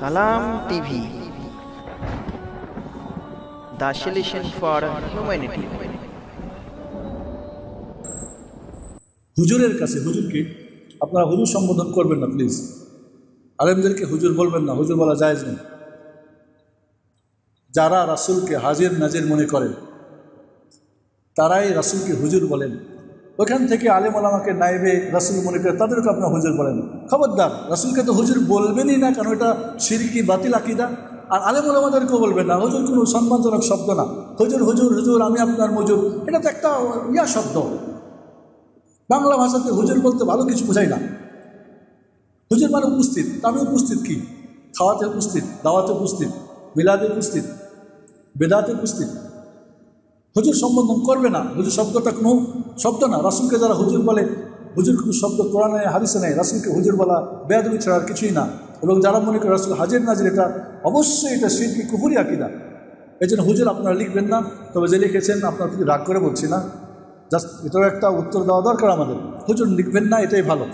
Salam TV. The solution for humanity. হুজুরের কাছে, হুজুরকে আপনারা হুজুর সম্বোধন করবেন না প্লিজ আলেমদেরকে হুজুর বলবেন না, হুজুর বলা যায় নেই। যারা রাসূলকে হাজির নাজির মনে করেন, তারাই রাসূলকে হুজুর বলেন। ওখান থেকে আলেম আলামাকে নাইবে রাসূল মনে করে, তাদেরকে আপনারা হুজুর বলেন। খবরদার, রাসূলকে তো হুজুর বলবেনই না, কারণ এটা সিরকি, বাতিল আকিদা। আর আলেম আলামাদেরকেও বলবেন না, হুজুর কোনো সম্মানজনক শব্দ না। হুজুর হুজুর হুজুর, আমি আপনার মজুর। এটা তো একটা ইয়া শব্দ। বাংলা ভাষাতে হুজুর বলতে ভালো কিছু বোঝাই না। হুজুর মানে উপস্থিত। আমি উপস্থিত কি? খাওয়াতে উপস্থিত, দাওয়াতে উপস্থিত বিলাদে উপস্থিত, বেদাতে উপস্থিত। হুজুর সম্বোধন করবে না। হুজুর শব্দটা কোনো শব্দ না। রাসুলকে যারা হুজুর বলে, হুজুর কোনো শব্দ কোরআনে, হাদিসে নেই। রাসুলকে হুজুর বলা বেয়াদবি ছাড়া আর কিছুই না। এবং যারা মনে করে রাসুল হাজির নাজির এটা অবশ্যই এটা শিরকি কুফুরি আকিদা। এই জন্য হুজুর আপনারা লিখবেন না। তবে যে লিখেছেন, আপনার প্রতি রাগ করে বলছি না। জাস্ট এটাও একটা উত্তর দেওয়া দরকার আমাদের। হুজুর লিখবেন না, এটাই ভালো।